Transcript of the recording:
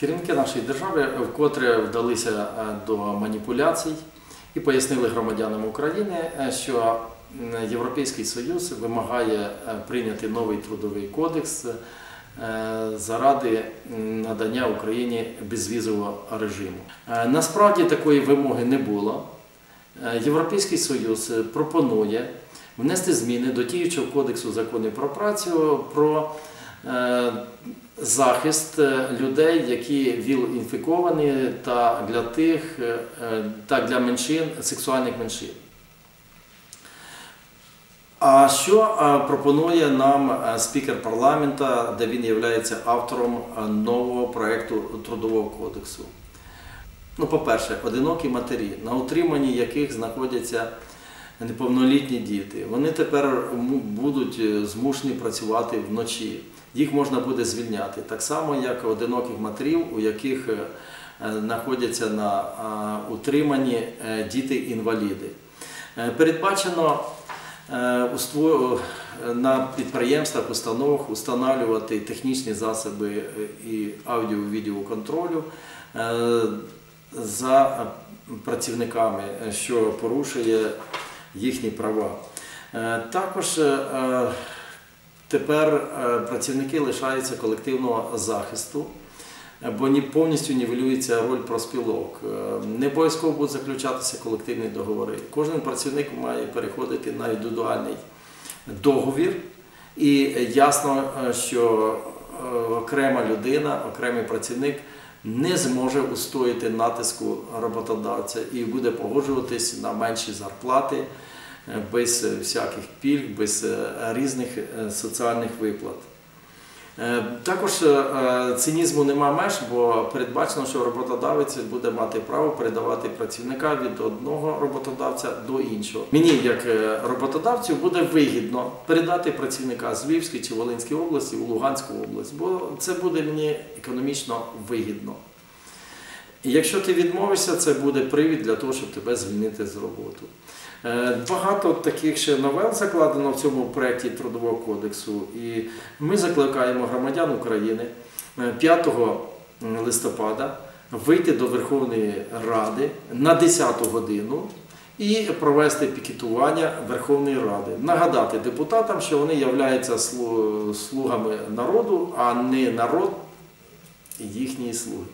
Керівники нашої держави вкотре вдалися е, до маніпуляцій і пояснили громадянам України, е, що Європейський Союз вимагає е, прийняти новий трудовий кодекс заради надання Україні безвізового режиму. Насправді такої вимоги не було. Європейський Союз пропонує внести зміни до діючого кодексу законів про працю про захист е, людей, які ВІЛ-інфіковані, та для тих, е, е, та для меншин, сексуальних меншин. А що е, пропонує нам е, спікер парламенту, де він є автором е, нового проєкту Трудового кодексу? Ну, по-перше, одинокі матері, на утриманні яких знаходяться неповнолітні діти. Вони тепер будуть е, змушені працювати вночі. Їх можна буде звільняти. Так само, як одиноких матерів, у яких е, знаходяться на утриманні е, діти-інваліди. Передбачено на підприємствах, установах встановлювати технічні засоби і аудіо-відеоконтролю за працівниками, що порушує їхні права. Е, Також е, тепер е, працівники лишаються колективного захисту, бо ні повністю нівелюється роль профспілок. Е, Не обов'язково будуть заключатися колективні договори. Кожен працівник має переходити на індивідуальний договір, і ясно, що окрема людина, окремий працівник не зможе устояти натиску роботодавця і буде погоджуватись на менші зарплати е, без е, всяких пільг, без е, різних е, соціальних виплат. Е, Також е, цинізму нема меж, бо передбачено, що роботодавець буде мати право передавати працівника від одного роботодавця до іншого. Мені, як е, роботодавцю, буде вигідно передати працівника з Львівської чи Волинської області у Луганську область, бо це буде мені економічно вигідно. І якщо ти відмовишся, це буде привід для того, щоб тебе звільнити з роботи. Е, Багато таких ще новел закладено в цьому проєкті Трудового кодексу, і ми закликаємо громадян України е, 5 листопада вийти до Верховної Ради на 10 годину і провести пікетування Верховної Ради. Нагадати депутатам, що вони являються слугами народу, а не народ їхні слуги.